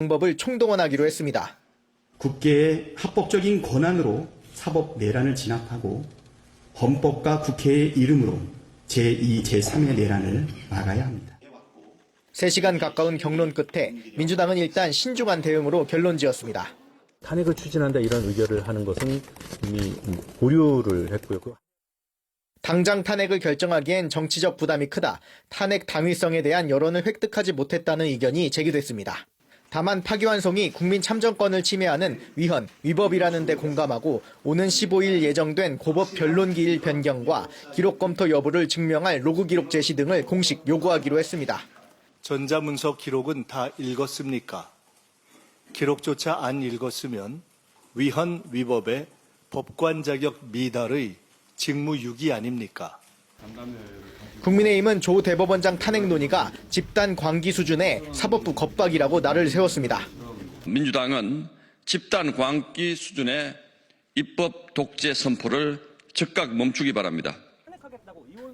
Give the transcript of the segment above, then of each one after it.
방법을 총동원하기로 했습니다. 국회의 합법적인 권한으로 사법 내란을 진압하고 헌법과 국회의 이름으로 제2, 제3의 내란을 막아야 합니다. 3시간 가까운 경론 끝에 민주당은 일단 신중한 대응으로 결론 지었습니다. 탄핵을 추진한다 이런 의결을 하는 것은 이미 보류를 했고요. 그 당장 탄핵을 결정하기엔 정치적 부담이 크다. 탄핵 당위성에 대한 여론을 획득하지 못했다는 의견이 제기됐습니다. 다만 파기환송이 국민 참정권을 침해하는 위헌, 위법이라는 데 공감하고 오는 15일 예정된 고법 변론기일 변경과 기록 검토 여부를 증명할 로그 기록 제시 등을 공식 요구하기로 했습니다. 전자문서 기록은 다 읽었습니까? 기록조차 안 읽었으면 위헌 위법의 법관 자격 미달의 직무유기 아닙니까? 국민의힘은 조 대법원장 탄핵 논의가 집단 광기 수준의 사법부 겁박이라고 날을 세웠습니다. 민주당은 집단 광기 수준의 입법 독재 선포를 즉각 멈추기 바랍니다.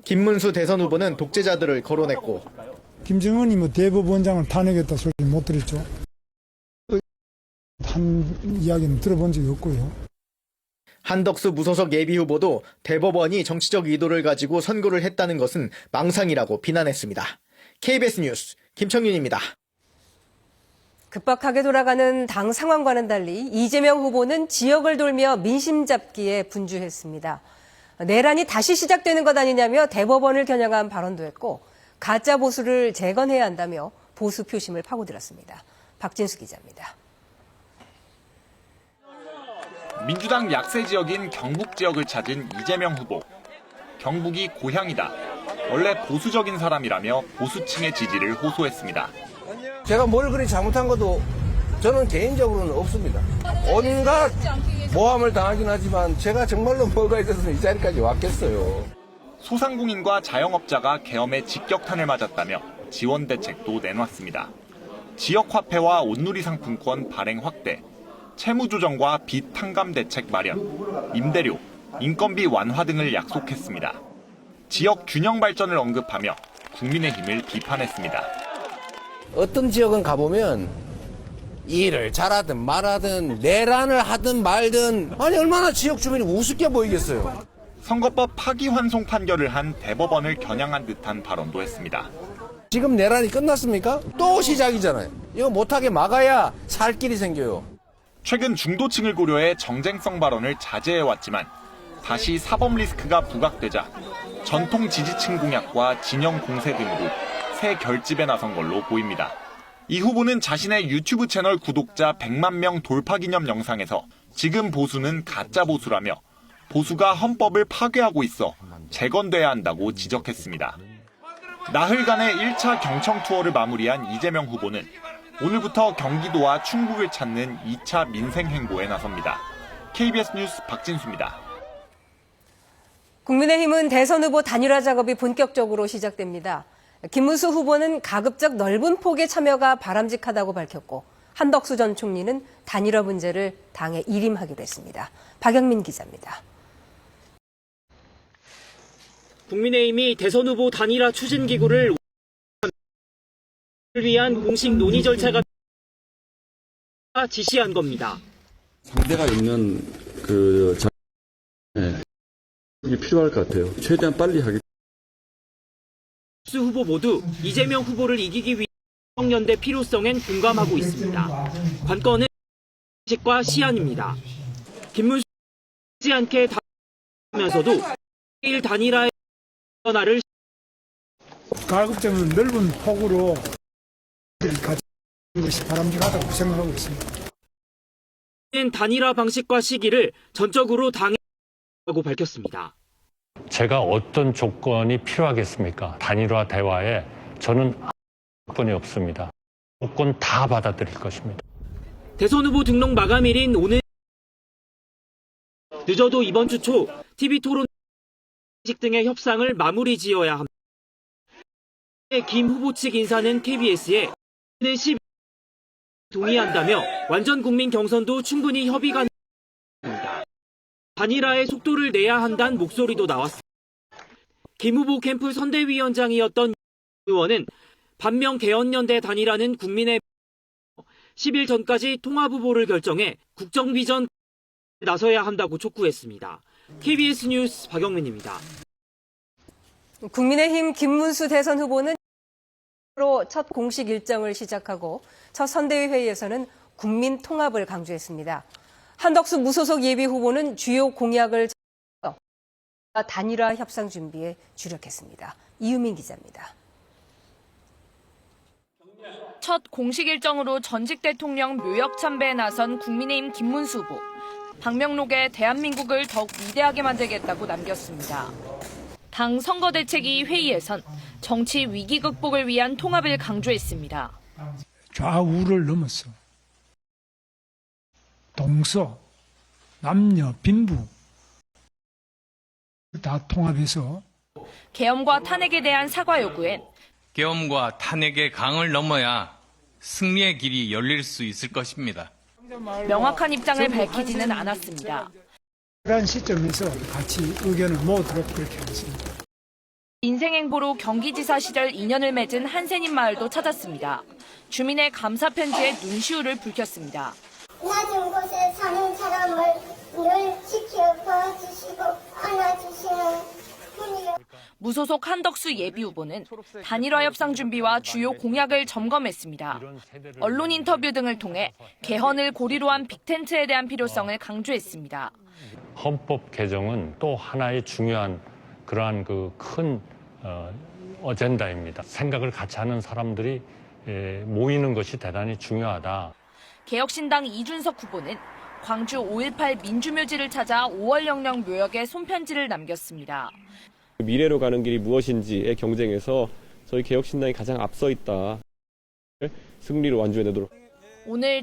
김문수 대선 후보는 독재자들을 거론했고 김정은이 뭐 대법원장을 탄핵했다 소리 못 들었죠. 한 이야기는 들어본 적이 없고요. 한덕수 무소속 예비 후보도 대법원이 정치적 의도를 가지고 선고를 했다는 것은 망상이라고 비난했습니다. KBS 뉴스 김청윤입니다. 급박하게 돌아가는 당 상황과는 달리 이재명 후보는 지역을 돌며 민심 잡기에 분주했습니다. 내란이 다시 시작되는 것 아니냐며 대법원을 겨냥한 발언도 했고 가짜 보수를 재건해야 한다며 보수 표심을 파고들었습니다. 박진수 기자입니다. 민주당 약세 지역인 경북 지역을 찾은 이재명 후보. 경북이 고향이다. 원래 보수적인 사람이라며 보수층의 지지를 호소했습니다. 제가 뭘 그리 잘못한 것도 저는 개인적으로는 없습니다. 온갖 모함을 당하긴 하지만 제가 정말로 뭐가 있어서 이 자리까지 왔겠어요. 소상공인과 자영업자가 계엄에 직격탄을 맞았다며 지원 대책도 내놨습니다. 지역 화폐와 온누리 상품권 발행 확대, 채무 조정과 빚 탕감 대책 마련, 임대료, 인건비 완화 등을 약속했습니다. 지역 균형 발전을 언급하며 국민의힘을 비판했습니다. 어떤 지역은 가보면 일을 잘하든 말하든 내란을 하든 말든 아니 얼마나 지역 주민이 우습게 보이겠어요. 선거법 파기환송 판결을 한 대법원을 겨냥한 듯한 발언도 했습니다. 지금 내란이 끝났습니까? 또 시작이잖아요. 이거 못하게 막아야 살 길이 생겨요. 최근 중도층을 고려해 정쟁성 발언을 자제해왔지만 다시 사법 리스크가 부각되자 전통 지지층 공약과 진영 공세 등으로 새 결집에 나선 걸로 보입니다. 이 후보는 자신의 유튜브 채널 구독자 100만 명 돌파 기념 영상에서 지금 보수는 가짜 보수라며 보수가 헌법을 파괴하고 있어 재건돼야 한다고 지적했습니다. 나흘간의 1차 경청 투어를 마무리한 이재명 후보는 오늘부터 경기도와 충북을 찾는 2차 민생 행보에 나섭니다. KBS 뉴스 박진수입니다. 국민의힘은 대선 후보 단일화 작업이 본격적으로 시작됩니다. 김문수 후보는 가급적 넓은 폭의 참여가 바람직하다고 밝혔고 한덕수 전 총리는 단일화 문제를 당에 일임하기로 했습니다. 박영민 기자입니다. 국민의힘이 대선 후보 단일화 추진 기구를 위한 공식 논의 절차가 지시한 겁니다. 상대가 있는 그 자, 네. 이게 필요할 것 같아요. 최대한 빨리 하기. 수 후보 모두 이재명 후보를 이기기 위해 연대 필요성엔 공감하고 있습니다. 관건은 식과 시안입니다. 김문수 지 않게 하면서도 일 단일화의 변화를 가급적이면 넓은 폭으로 하는 것이 바람직하다고 생각하고 있습니다. 단일화 방식과 시기를 전적으로 당에 하고 밝혔습니다. 제가 어떤 조건이 필요하겠습니까? 단일화 대화에 저는 아무 조건이 없습니다. 조건 다 받아들일 것입니다. 대선 후보 등록 마감일인 오늘 늦어도 이번 주 초 TV 토론 등의 협상을 마무리 지어야 합니다. 김 후보 측 인사는 KBS에 10 동의한다며 완전 국민 경선도 충분히 협의가 됩니다. 단일화의 속도를 내야 한다는 목소리도 나왔습니다. 김 후보 캠프 선대위원장이었던 의원은 반면 개헌연대 단일화는 국민의 10일 전까지 통합 후보를 결정해 국정 비전 나서야 한다고 촉구했습니다. KBS 뉴스 박영민입니다. 국민의힘 김문수 대선 후보는 로 첫 공식 일정을 시작하고 첫 선대위 회의에서는 국민 통합을 강조했습니다. 한덕수 무소속 예비 후보는 주요 공약을 단일화 협상 준비에 주력했습니다. 이유민 기자입니다. 첫 공식 일정으로 전직 대통령 묘역 참배에 나선 국민의힘 김문수 후보. 방명록에 대한민국을 더욱 위대하게 만들겠다고 남겼습니다. 당 선거대책위 회의에선 정치 위기 극복을 위한 통합을 강조했습니다. 좌우를 넘어서 동서, 남녀, 빈부 다 통합해서 계엄과 탄핵에 대한 사과 요구엔 계엄과 탄핵의 강을 넘어야 승리의 길이 열릴 수 있을 것입니다. 명확한 입장을 밝히지는 않았습니다. 그런 시점에서 같이 의견을 모으도록 그렇게 하겠습니다. 인생행보로 경기지사 시절 인연을 맺은 한센인 마을도 찾았습니다. 주민의 감사 편지에 눈시울을 붉혔습니다. 낮은 곳에 사는 사람을 늘 지켜봐 주시고 안아주시는 분이요. 무소속 한덕수 예비 후보는 단일화 협상 준비와 주요 공약을 점검했습니다. 언론 인터뷰 등을 통해 개헌을 고리로 한 빅텐트에 대한 필요성을 강조했습니다. 헌법 개정은 또 하나의 중요한 그러한 그큰 어젠다입니다. 생각을 같이 하는 사람들이 에, 모이는 것이 대단히 중요하다. 개혁신당 이준석 후보는 광주 5.18 민주묘지를 찾아 5월 영령 묘역에 손편지를 남겼습니다. 미래로 가는 길이 무엇인지의 경쟁에서 저희 개혁신당이 가장 앞서 있다. 승리로 완주해내도록. 오늘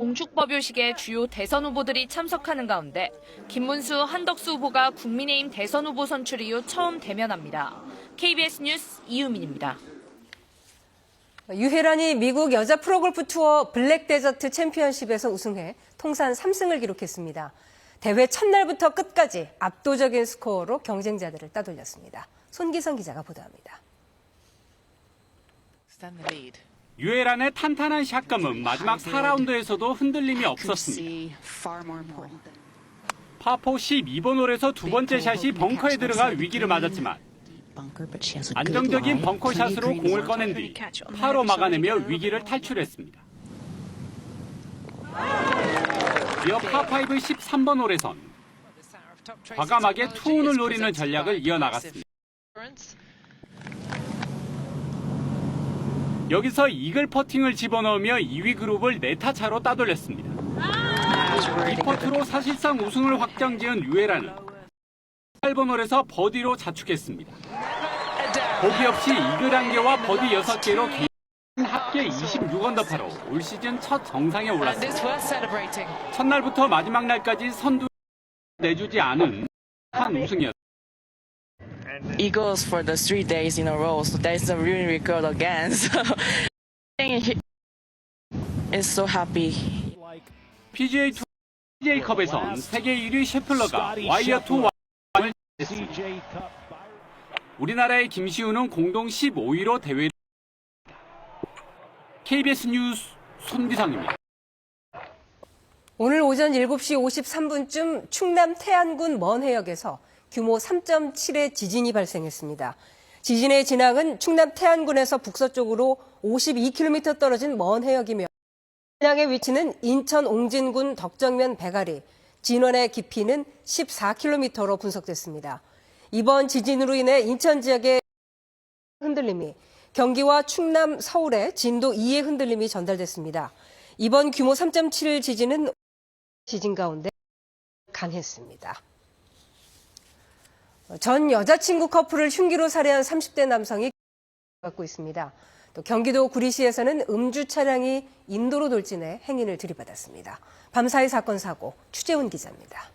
공축법 요식에 주요 대선 후보들이 참석하는 가운데 김문수, 한덕수 후보가 국민의힘 대선 후보 선출 이후 처음 대면합니다. KBS 뉴스 이유민입니다. 유혜란이 미국 여자 프로골프 투어 블랙 데저트 챔피언십에서 우승해 통산 3승을 기록했습니다. 대회 첫날부터 끝까지 압도적인 스코어로 경쟁자들을 따돌렸습니다. 손기성 기자가 보도합니다. 유에란의 탄탄한 샷감은 마지막 4라운드에서도 흔들림이 없었습니다. 파포 12번 홀에서 두 번째 샷이 벙커에 들어가 위기를 맞았지만 안정적인 벙커 샷으로 공을 꺼낸 뒤 파로 막아내며 위기를 탈출했습니다. 이어 파5 13번 홀에선 과감하게 투혼을 노리는 전략을 이어나갔습니다. 여기서 이글 퍼팅을 집어넣으며 2위 그룹을 네타 차로 따돌렸습니다. 이 퍼트로 사실상 우승을 확정지은 유에란은 8번 홀에서 버디로 자축했습니다. 보기 없이 이글 1개와 버디 6개로 개인 합계 26언더파로 올 시즌 첫 정상에 올랐습니다. 첫날부터 마지막 날까지 선두 내주지 않은 한 우승이었습니다. Eagles for the three days in a row, so that's a really record again. So it's so happy. PGA 투어 PGA컵에선 세계 1위 셰플러가 와이어 투 왕을 했습니다. 우리나라의 김시우는 공동 15위로 대회를 KBS 뉴스 손기상입니다. 오늘 오전 7시 53분쯤 충남 태안군 먼 해역에서 규모 3.7의 지진이 발생했습니다. 지진의 진앙은 충남 태안군에서 북서쪽으로 52km 떨어진 먼 해역이며 진앙의 위치는 인천 옹진군 덕정면 배가리, 진원의 깊이는 14km로 분석됐습니다. 이번 지진으로 인해 인천 지역의 흔들림이 경기와 충남, 서울에 진도 2의 흔들림이 전달됐습니다. 이번 규모 3.7 지진은 지진 가운데 강했습니다. 전 여자친구 커플을 흉기로 살해한 30대 남성이 갖고 있습니다. 또 경기도 구리시에서는 음주 차량이 인도로 돌진해 행인을 들이받았습니다. 밤사이 사건 사고 추재훈 기자입니다.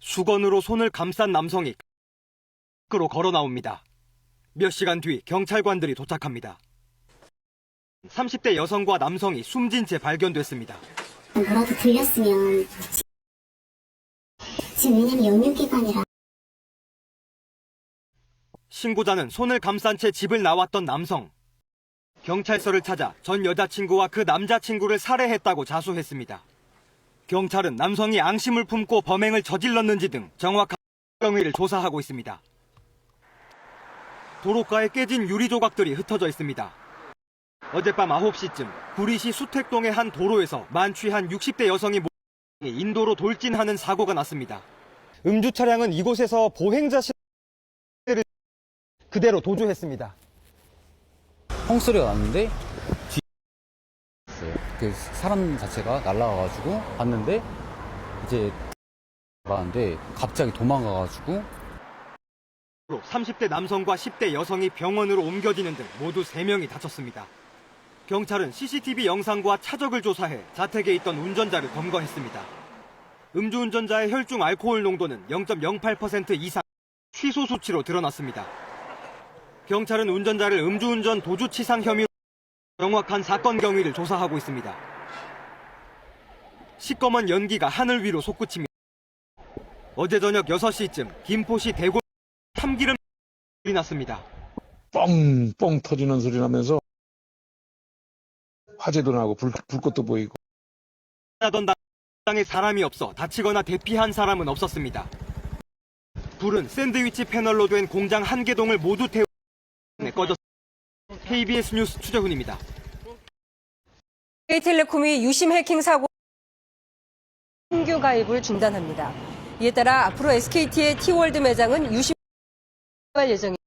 수건으로 손을 감싼 남성이 밖으로 걸어 나옵니다. 몇 시간 뒤 경찰관들이 도착합니다. 30대 여성과 남성이 숨진 채 발견됐습니다. 뭐라도 들렸으면 지금 왜냐면 영유기간이라 신고자는 손을 감싼 채 집을 나왔던 남성. 경찰서를 찾아 전 여자친구와 그 남자친구를 살해했다고 자수했습니다. 경찰은 남성이 앙심을 품고 범행을 저질렀는지 등 정확한 경위를 조사하고 있습니다. 도로가에 깨진 유리 조각들이 흩어져 있습니다. 어젯밤 9시쯤 구리시 수택동의 한 도로에서 만취한 60대 여성이 모- 인도로 돌진하는 사고가 났습니다. 음주 차량은 이곳에서 보행자 신를 그대로 도주했습니다. 홍소리가 났는데 뒤 있어요. 그 사람 자체가 날아가가지고 봤는데 이제 나가는데 갑자기 도망가가지고 30대 남성과 10대 여성이 병원으로 옮겨지는 등 모두 3명이 다쳤습니다. 경찰은 CCTV 영상과 차적을 조사해 자택에 있던 운전자를 검거했습니다. 음주운전자의 혈중 알코올 농도는 0.08% 이상 취소 수치로 드러났습니다. 경찰은 운전자를 음주운전 도주치상 혐의로 정확한 사건 경위를 조사하고 있습니다. 시꺼먼 연기가 하늘 위로 솟구칩니다. 어제 저녁 6시쯤 김포시 대골 참기름 이 났습니다. 뻥뻥 터지는 소리 나면서 화재도 나고 불, 불꽃도 보이고 하던 당 에 사람이 없어 다치거나 대피한 사람은 없었습니다. 불은 샌드위치 패널로 된 공장 한 개동을 모두 태우 꺼졌. KBS 뉴스 추재훈입니다. KT텔레콤이 유심 해킹 사고 신규 가입을 중단합니다. 이에 따라 앞으로 SKT의 T월드 매장은 유심 할 예정입니다.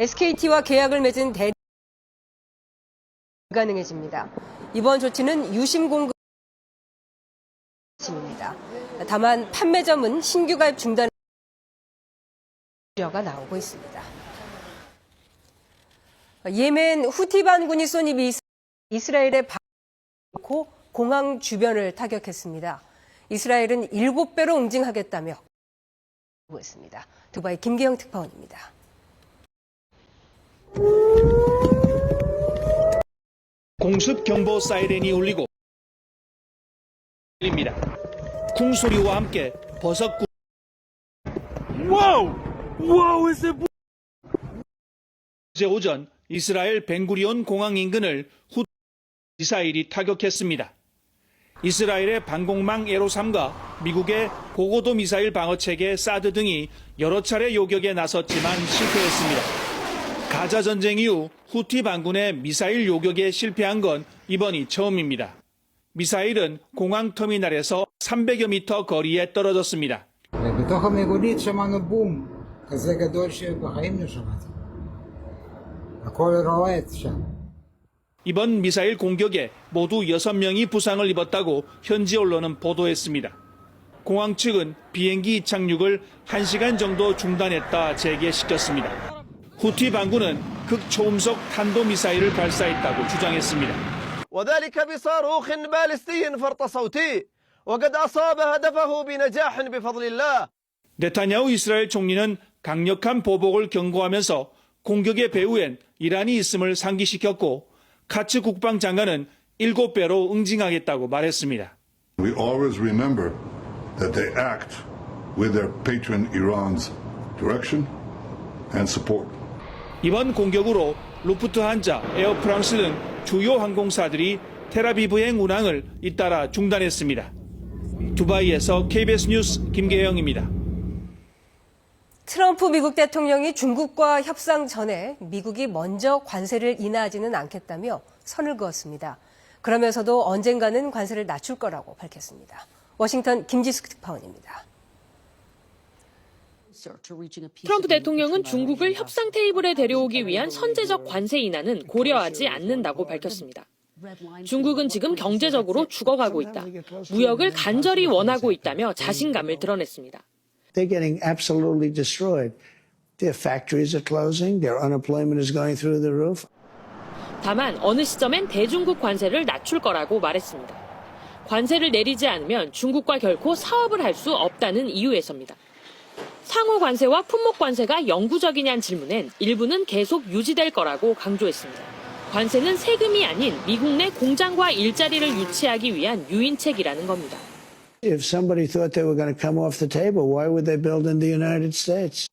SKT와 계약을 맺은 대 불가능해집니다. 이번 조치는 유심 공급 입니다. 다만 판매점은 신규 가입 중단 우려가 나오고 있습니다. 예멘 후티 반군이 쏜미 이스라엘의 고 공항 주변을 타격했습니다. 이스라엘은 7배로 응징하겠다며 했습니다. 두바이 김계영 특파원입니다. 공습 경보 사이렌이 울리고 들립니다. 쿵소리와 함께 버섯구 와우 와우 어제 오전 이스라엘 벤구리온 공항 인근을 후 미사일이 타격했습니다. 이스라엘의 방공망 에로3과 미국의 고고도 미사일 방어 체계 사드 등이 여러 차례 요격에 나섰지만 실패했습니다. 가자 전쟁 이후 후티 반군의 미사일 요격에 실패한 건 이번이 처음입니다. 미사일은 공항 터미널에서 300여 미터 거리에 떨어졌습니다. בתוך המיגונית שמענו בום כזה גדול שבחיים לא שמעתי. הכל רועד שם. 이번 미사일 공격에 모두 6명이 부상을 입었다고 현지 언론은 보도했습니다. 공항 측은 비행기 착륙을 1시간 정도 중단했다 재개시켰습니다. 후티 반군은 극초음속 탄도미사일을 발사했다고 주장했습니다. وذلك بصاروخ باليستي فرط صوتي 네타냐후 이스라엘 총리는 강력한 보복을 경고하면서 공격의 배후엔 이란이 있음을 상기시켰고 카츠 국방장관은 7배로 응징하겠다고 말했습니다. We always remember that they act with their patron Iran's direction and support. 이번 공격으로 루프트한자, 에어프랑스 등 주요 항공사들이 테라비브행 운항을 잇따라 중단했습니다. 두바이에서 KBS 뉴스 김계영입니다. 트럼프 미국 대통령이 중국과 협상 전에 미국이 먼저 관세를 인하하지는 않겠다며 선을 그었습니다. 그러면서도 언젠가는 관세를 낮출 거라고 밝혔습니다. 워싱턴 김지숙 특파원입니다. 트럼프 대통령은 중국을 협상 테이블에 데려오기 위한 선제적 관세 인하는 고려하지 않는다고 밝혔습니다. 중국은 지금 경제적으로 죽어가고 있다. 무역을 간절히 원하고 있다며 자신감을 드러냈습니다. They're getting absolutely destroyed. Their factories are closing, their unemployment is going through the roof. 다만 어느 시점엔 대중국 관세를 낮출 거라고 말했습니다. 관세를 내리지 않으면 중국과 결코 사업을 할 수 없다는 이유에서입니다. 상호 관세와 품목 관세가 영구적이냐는 질문엔 일부는 계속 유지될 거라고 강조했습니다. 관세는 세금이 아닌 미국 내 공장과 일자리를 유치하기 위한 유인책이라는 겁니다. If somebody thought they were going to come off the table, why would they build in the United States?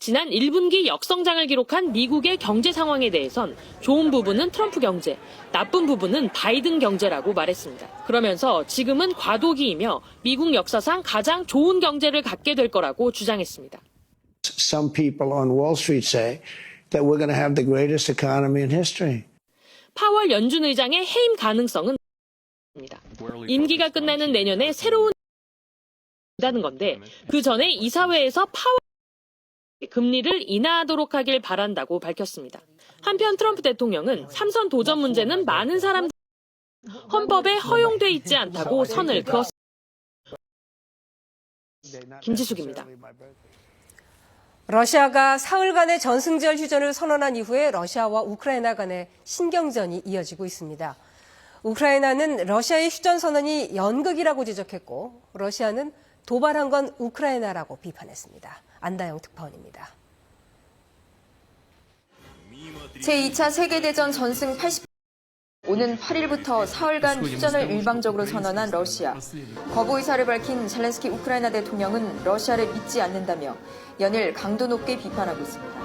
지난 1분기 역성장을 기록한 미국의 경제 상황에 대해선 좋은 부분은 트럼프 경제, 나쁜 부분은 바이든 경제라고 말했습니다. 그러면서 지금은 과도기이며 미국 역사상 가장 좋은 경제를 갖게 될 거라고 주장했습니다. Some people on Wall Street say that we're going to have the greatest economy in history. 파월 연준 의장의 해임 가능성은. 임기가 끝나는 내년에 새로운 다는 건데 그 전에 이사회에서 파월 금리를 인하하도록 하길 바란다고 밝혔습니다. 한편 트럼프 대통령은 삼선 도전 문제는 많은 사람 헌법에 허용돼 있지 않다고 선을 그었습니다. 김지숙입니다. 러시아가 사흘간의 전승절 휴전을 선언한 이후에 러시아와 우크라이나 간의 신경전이 이어지고 있습니다. 우크라이나는 러시아의 휴전 선언이 연극이라고 지적했고 러시아는 도발한 건 우크라이나라고 비판했습니다. 안다영 특파원입니다. 제2차 세계대전 전승 80 오는 8일부터 사흘간 휴전을 일방적으로 선언한 러시아. 거부 의사를 밝힌 젤렌스키 우크라이나 대통령은 러시아를 믿지 않는다며 연일 강도 높게 비판하고 있습니다.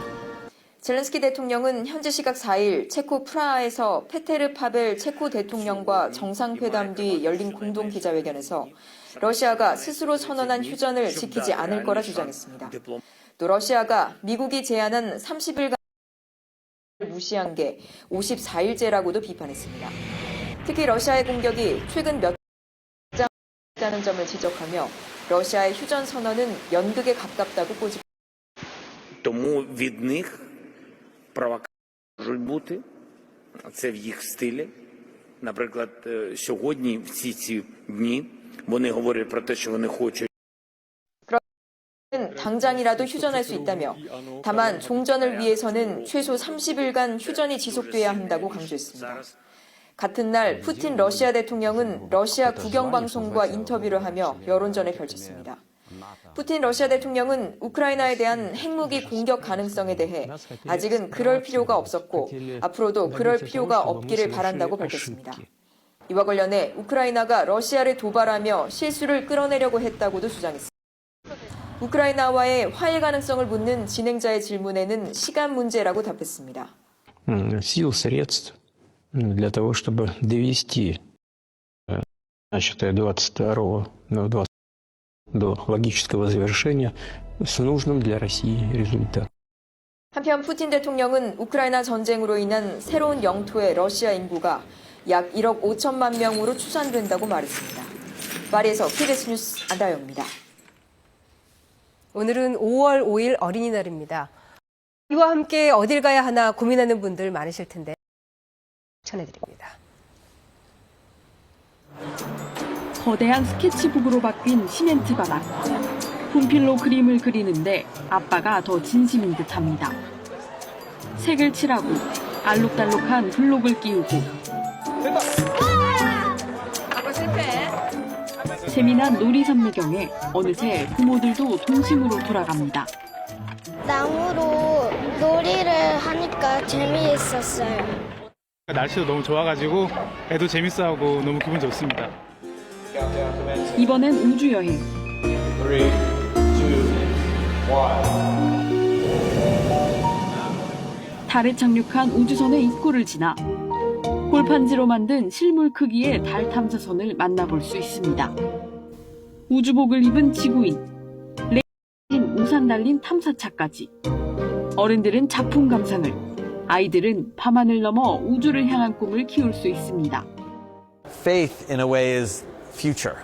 젤렌스키 대통령은 현지 시각 4일 체코 프라하에서 페테르 파벨 체코 대통령과 정상회담 뒤 열린 공동 기자회견에서 러시아가 스스로 선언한 휴전을 지키지 않을 거라 주장했습니다. 또 러시아가 미국이 제안한 30일간 무시한 게 54일째라고도 비판했습니다. 특히 러시아의 공격이 최근 몇 장다는 점을 지적하며 러시아의 휴전 선언은 연극에 가깝다고 꼬집. Тому від них провокації можуть бути. Це в їх стилі. Наприклад, е, сьогодні, всі ці дні, вони говорять про те, що вони хочуть. 는 당장이라도 휴전할 수 있다며 다만 종전을 위해서는 최소 30일간 휴전이 지속돼야 한다고 강조했습니다. 같은 날 푸틴 러시아 대통령은 러시아 국영방송과 인터뷰를 하며 여론전을 펼쳤습니다. 푸틴 러시아 대통령은 우크라이나에 대한 핵무기 공격 가능성에 대해 아직은 그럴 필요가 없었고 앞으로도 그럴 필요가 없기를 바란다고 밝혔습니다. 이와 관련해 우크라이나가 러시아를 도발하며 실수를 끌어내려고 했다고도 주장했습니다. 우크라이나와의 화해 가능성을 묻는 진행자의 질문에는 시간 문제라고 답했습니다. сил, средств для того, чтобы довести э, начатое 22 ну, 20 до логического завершения с нужным для России результатом. 한편 푸틴 대통령은 우크라이나 전쟁으로 인한 새로운 영토의 러시아 인구가 약 1억 5천만 명으로 추산된다고 말했습니다. 파리에서 KBS 뉴스 안다영입니다. 오늘은 5월 5일 어린이날입니다. 이와 함께 어딜 가야 하나 고민하는 분들 많으실 텐데 추천해드립니다. 거대한 스케치북으로 바뀐 시멘트 바닥. 분필로 그림을 그리는데 아빠가 더 진심인 듯합니다. 색을 칠하고 알록달록한 블록을 끼우고 재미난 놀이 산매경에 어느새 부모들도 동심으로 돌아갑니다. 나무로 놀이를 하니까 재미있었어요. 날씨도 너무 좋아가지고 애도 재밌어하고 너무 기분 좋습니다. 이번엔 우주 여행. 달에 착륙한 우주선의 입구를 지나 골판지로 만든 실물 크기의 달 탐사선을 만나볼 수 있습니다. 우주복을 입은 지구인, 레인 우산 달린 탐사차까지. 어른들은 작품 감상을, 아이들은 밤하늘 넘어 우주를 향한 꿈을 키울 수 있습니다. Faith, in a way, is future.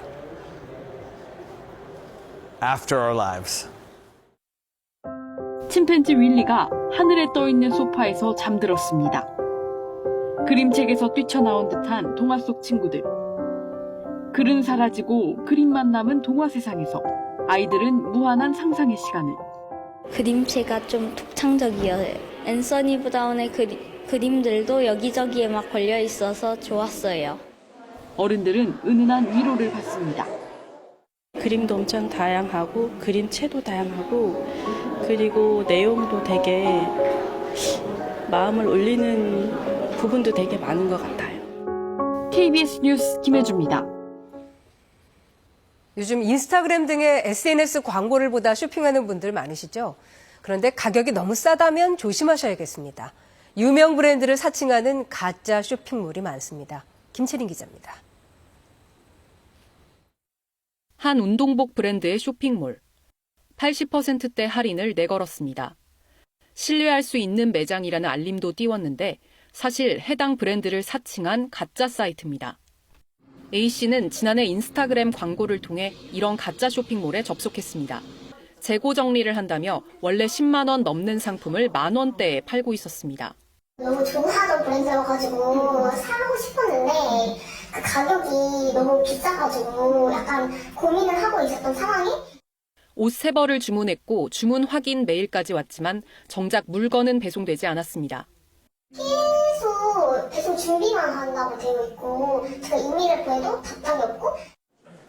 After our lives. 침팬지 윌리가 하늘에 떠 있는 소파에서 잠들었습니다. 그림책에서 뛰쳐나온 듯한 동화 속 친구들. 글은 사라지고 그림만 남은 동화 세상에서 아이들은 무한한 상상의 시간을. 그림체가 좀 독창적이어요. 앤서니 브라운의 그리, 그림들도 여기저기에 막 걸려 있어서 좋았어요. 어른들은 은은한 위로를 받습니다. 그림도 엄청 다양하고 그림체도 다양하고 그리고 내용도 되게 마음을 울리는 부분도 되게 많은 것 같아요. KBS 뉴스 김혜주입니다. 요즘 인스타그램 등의 SNS 광고를 보다 쇼핑하는 분들 많으시죠? 그런데 가격이 너무 싸다면 조심하셔야겠습니다. 유명 브랜드를 사칭하는 가짜 쇼핑몰이 많습니다. 김채린 기자입니다. 한 운동복 브랜드의 쇼핑몰. 80%대 할인을 내걸었습니다. 신뢰할 수 있는 매장이라는 알림도 띄웠는데 사실 해당 브랜드를 사칭한 가짜 사이트입니다. A씨는 지난해 인스타그램 광고를 통해 이런 가짜 쇼핑몰에 접속했습니다. 재고 정리를 한다며 원래 10만 원 넘는 상품을 만 원대에 팔고 있었습니다. 너무 좋아하던 브랜드여가지고 사고 싶었는데 그 가격이 너무 비싸가지고 약간 고민을 하고 있었던 상황이 옷 세 벌을 주문했고 주문 확인 메일까지 왔지만 정작 물건은 배송되지 않았습니다. 계속 배송 준비만 한다고 되어 있고 제가 이메일을 보내도 답장이 없고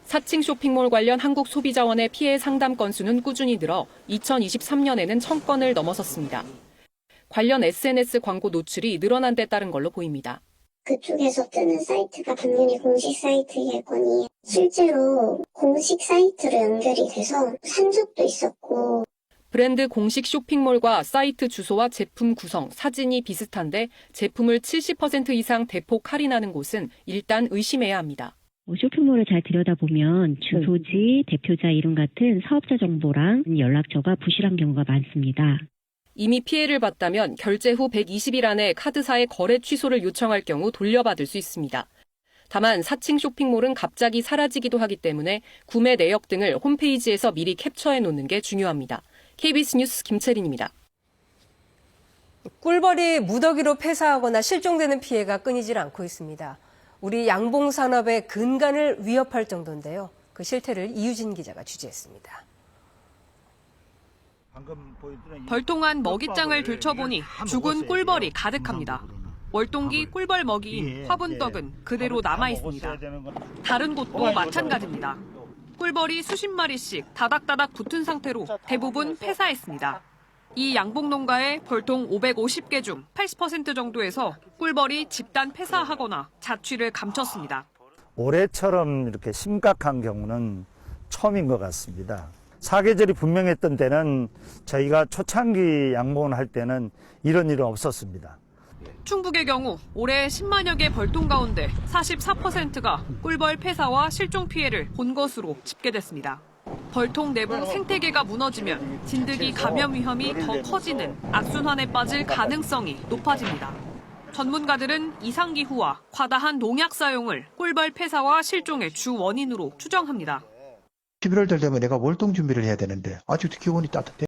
사칭 쇼핑몰 관련 한국소비자원의 피해 상담 건수는 꾸준히 늘어 2023년에는 1000건을 넘어섰습니다. 관련 SNS 광고 노출이 늘어난 데 따른 걸로 보입니다. 그쪽에서 뜨는 사이트가 당연히 공식 사이트겠거니 실제로 공식 사이트로 연결이 돼서 산 적도 있었고 브랜드 공식 쇼핑몰과 사이트 주소와 제품 구성, 사진이 비슷한데 제품을 70% 이상 대폭 할인하는 곳은 일단 의심해야 합니다. 쇼핑몰을 잘 들여다보면 주소지, 대표자 이름 같은 사업자 정보랑 연락처가 부실한 경우가 많습니다. 이미 피해를 봤다면 결제 후 120일 안에 카드사의 거래 취소를 요청할 경우 돌려받을 수 있습니다. 다만 사칭 쇼핑몰은 갑자기 사라지기도 하기 때문에 구매 내역 등을 홈페이지에서 미리 캡처해 놓는 게 중요합니다. KBS 뉴스 김채린입니다. 꿀벌이 무더기로 폐사하거나 실종되는 피해가 끊이질 않고 있습니다. 우리 양봉 산업의 근간을 위협할 정도인데요. 그 실태를 이유진 기자가 취재했습니다. 벌통한 먹잇장을 들춰보니 죽은 꿀벌이 가득합니다. 월동기 꿀벌 먹이인 화분떡은 그대로 남아 있습니다. 다른 곳도 마찬가지입니다. 꿀벌이 수십 마리씩 다닥다닥 붙은 상태로 대부분 폐사했습니다. 이 양봉 농가의 벌통 550개 중 80% 정도에서 꿀벌이 집단 폐사하거나 자취를 감췄습니다. 올해처럼 이렇게 심각한 경우는 처음인 것 같습니다. 사계절이 분명했던 때는 저희가 초창기 양봉을 할 때는 이런 일은 없었습니다. 충북의 경우 올해 10만여 개 벌통 가운데 44%가 꿀벌 폐사와 실종 피해를 본 것으로 집계됐습니다. 벌통 내부 생태계가 무너지면 진드기 감염 위험이 더 커지는 악순환에 빠질 가능성이 높아집니다. 전문가들은 이상기후와 과다한 농약 사용을 꿀벌 폐사와 실종의 주 원인으로 추정합니다. 11월 달 되면 내가 월동 준비를 해야 되는데 아직도 기온이 따뜻해.